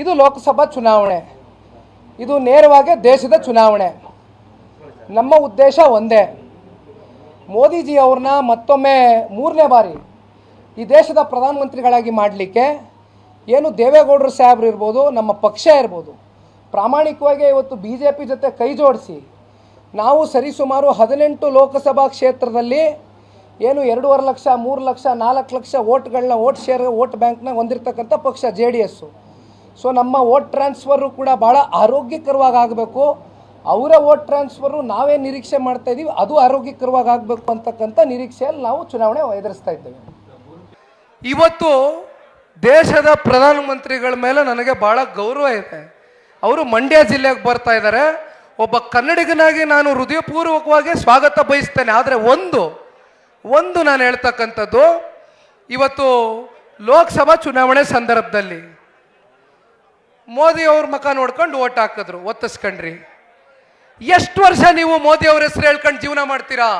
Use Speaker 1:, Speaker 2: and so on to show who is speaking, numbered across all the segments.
Speaker 1: ಇದು ಲೋಕಸಭಾ ಚುನಾವಣೆ. ಇದು ನೇರವಾಗಿ ದೇಶದ ಚುನಾವಣೆ. ನಮ್ಮ ಉದ್ದೇಶ ಒಂದೇ. ಮೋದಿಜಿ ಅವ್ರನ್ನ ಮತ್ತೊಮ್ಮೆ ಮೂರನೇ ಬಾರಿ ಈ ದೇಶದ ಪ್ರಧಾನಮಂತ್ರಿಗಳಾಗಿ ಮಾಡಲಿಕ್ಕೆ ಏನು ದೇವೇಗೌಡರು ಸಾಹೇಬ್ರು ಇರ್ಬೋದು, ನಮ್ಮ ಪಕ್ಷ ಇರ್ಬೋದು, ಪ್ರಾಮಾಣಿಕವಾಗಿ ಇವತ್ತು ಬಿ ಜೆ ಪಿ ಜೊತೆ ಕೈ ಜೋಡಿಸಿ ನಾವು ಸರಿಸುಮಾರು ಹದಿನೆಂಟು ಲೋಕಸಭಾ ಕ್ಷೇತ್ರದಲ್ಲಿ ಏನು ಎರಡೂವರೆ ಲಕ್ಷ, ಮೂರು ಲಕ್ಷ, ನಾಲ್ಕು ಲಕ್ಷ ಓಟ್ಗಳನ್ನ ಓಟ್ ಶೇರ್ ಓಟ್ ಬ್ಯಾಂಕ್ನ ಹೊಂದಿರತಕ್ಕಂಥ ಪಕ್ಷ, ಜೆ ಡಿ ಎಸ್ಸು. ಸೊ ನಮ್ಮ ವೋಟ್ ಟ್ರಾನ್ಸ್ಫರು ಕೂಡ ಭಾಳ ಆರೋಗ್ಯಕರವಾಗಿ ಆಗಬೇಕು. ಅವರ ವೋಟ್ ಟ್ರಾನ್ಸ್ಫರು ನಾವೇ ನಿರೀಕ್ಷೆ ಮಾಡ್ತಾ ಇದ್ದೀವಿ ಅದು ಆರೋಗ್ಯಕರವಾಗಿ ಆಗಬೇಕು ಅಂತಕ್ಕಂಥ ನಿರೀಕ್ಷೆಯಲ್ಲಿ ನಾವು ಚುನಾವಣೆ ಎದುರಿಸ್ತಾ ಇದ್ದೇವೆ. ಇವತ್ತು ದೇಶದ ಪ್ರಧಾನಮಂತ್ರಿಗಳ ಮೇಲೆ ನನಗೆ ಭಾಳ ಗೌರವ ಇದೆ. ಅವರು ಮಂಡ್ಯ ಜಿಲ್ಲೆಗೆ ಬರ್ತಾ ಇದ್ದಾರೆ. ಒಬ್ಬ ಕನ್ನಡಿಗನಾಗಿ ನಾನು ಹೃದಯಪೂರ್ವಕವಾಗಿ ಸ್ವಾಗತ ಬಯಸ್ತೇನೆ. ಆದರೆ ಒಂದು ಒಂದು ನಾನು ಹೇಳ್ತಕ್ಕಂಥದ್ದು, ಇವತ್ತು ಲೋಕಸಭಾ ಚುನಾವಣೆ ಸಂದರ್ಭದಲ್ಲಿ ಮೋದಿ ಅವ್ರ ಮುಖ ನೋಡ್ಕೊಂಡು ಓಟ್ ಹಾಕಿದ್ರು, ಒತ್ತಿಸ್ಕೊಂಡ್ರಿ. ಎಷ್ಟು ವರ್ಷ ನೀವು ಮೋದಿ ಅವ್ರ ಹೆಸರು ಹೇಳ್ಕೊಂಡು ಜೀವನ ಮಾಡ್ತೀರಾ?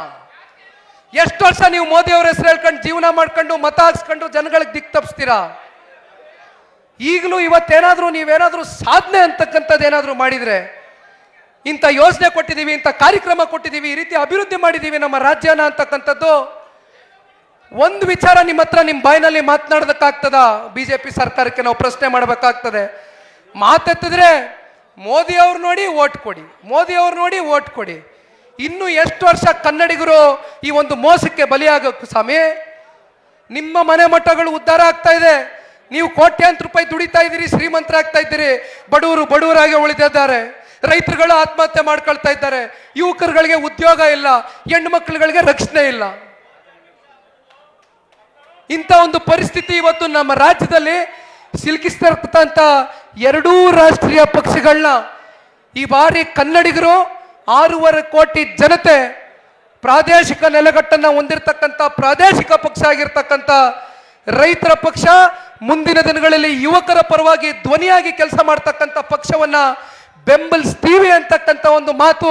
Speaker 1: ಎಷ್ಟು ವರ್ಷ ನೀವು ಮೋದಿ ಅವ್ರ ಹೆಸರು ಹೇಳ್ಕೊಂಡು ಜೀವನ ಮಾಡ್ಕೊಂಡು ಮತ ಹಾಕ್ಸ್ಕೊಂಡು ಜನಗಳಿಗೆ ದಿಕ್ ತಪ್ಪಿಸ್ತೀರಾ ಈಗಲೂ ಇವತ್ತೇನಾದ್ರೂ ನೀವೇನಾದ್ರೂ ಸಾಧನೆ ಅಂತಕ್ಕಂಥದ್ದು ಏನಾದರೂ ಮಾಡಿದ್ರೆ, ಇಂಥ ಯೋಜನೆ ಕೊಟ್ಟಿದ್ದೀವಿ, ಇಂಥ ಕಾರ್ಯಕ್ರಮ ಕೊಟ್ಟಿದ್ದೀವಿ, ಈ ರೀತಿ ಅಭಿವೃದ್ಧಿ ಮಾಡಿದ್ದೀವಿ ನಮ್ಮ ರಾಜ್ಯನ ಅಂತಕ್ಕಂಥದ್ದು, ಒಂದು ವಿಚಾರ ನಿಮ್ಮ ಹತ್ರ ನಿಮ್ಮ ಬಾಯಿನಲ್ಲಿ ಮಾತನಾಡೋದಕ್ಕಾಗ್ತದ? ಬಿಜೆಪಿ ಸರ್ಕಾರಕ್ಕೆ ನಾವು ಪ್ರಶ್ನೆ ಮಾಡಬೇಕಾಗ್ತದೆ. ಮಾತೆತ್ತಿದ್ರೆ ಮೋದಿ ಅವ್ರು ನೋಡಿ ಓಟ್ ಕೊಡಿ, ಮೋದಿ ಅವ್ರು ನೋಡಿ ಓಟ್ ಕೊಡಿ. ಇನ್ನು ಎಷ್ಟು ವರ್ಷ ಕನ್ನಡಿಗರು ಈ ಒಂದು ಮೋಸಕ್ಕೆ ಬಲಿಯಾಗಬೇಕು ಸ್ವಾಮಿ? ನಿಮ್ಮ ಮನೆ ಮಠಗಳು ಉದ್ಧಾರ ಆಗ್ತಾ ಇದೆ. ನೀವು ಕೋಟ್ಯಾಂತರ ರೂಪಾಯಿ ದುಡಿತಾ ಇದ್ದೀರಿ ಶ್ರೀಮಂತರಾಗ್ತಾ ಇದ್ದೀರಿ. ಬಡವರು ಬಡವರಾಗಿ ಉಳಿದಿದ್ದಾರೆ ರೈತರುಗಳು ಆತ್ಮಹತ್ಯೆ ಮಾಡ್ಕೊಳ್ತಾ ಇದ್ದಾರೆ. ಯುವಕರುಗಳಿಗೆ ಉದ್ಯೋಗ ಇಲ್ಲ. ಹೆಣ್ಣು ಮಕ್ಕಳುಗಳಿಗೆ ರಕ್ಷಣೆ ಇಲ್ಲ. ಇಂಥ ಒಂದು ಪರಿಸ್ಥಿತಿ ಇವತ್ತು ನಮ್ಮ ರಾಜ್ಯದಲ್ಲಿ ಸಿಲುಕಿಸ್ತಿರ್ತಕ್ಕಂಥ ಎರಡೂ ರಾಷ್ಟ್ರೀಯ ಪಕ್ಷಗಳನ್ನ ಈ ಬಾರಿ ಕನ್ನಡಿಗರು ಆರೂವರೆ ಕೋಟಿ ಜನತೆ ಪ್ರಾದೇಶಿಕ ನೆಲೆಗಟ್ಟನ್ನು ಹೊಂದಿರತಕ್ಕಂಥ ಪ್ರಾದೇಶಿಕ ಪಕ್ಷ ಆಗಿರ್ತಕ್ಕಂಥ ರೈತರ ಪಕ್ಷ ಮುಂದಿನ ದಿನಗಳಲ್ಲಿ ಯುವಕರ ಪರವಾಗಿ ಧ್ವನಿಯಾಗಿ ಕೆಲಸ ಮಾಡ್ತಕ್ಕಂಥ ಪಕ್ಷವನ್ನ ಬೆಂಬಲಿಸ್ತೀವಿ ಅಂತಕ್ಕಂಥ ಒಂದು ಮಾತು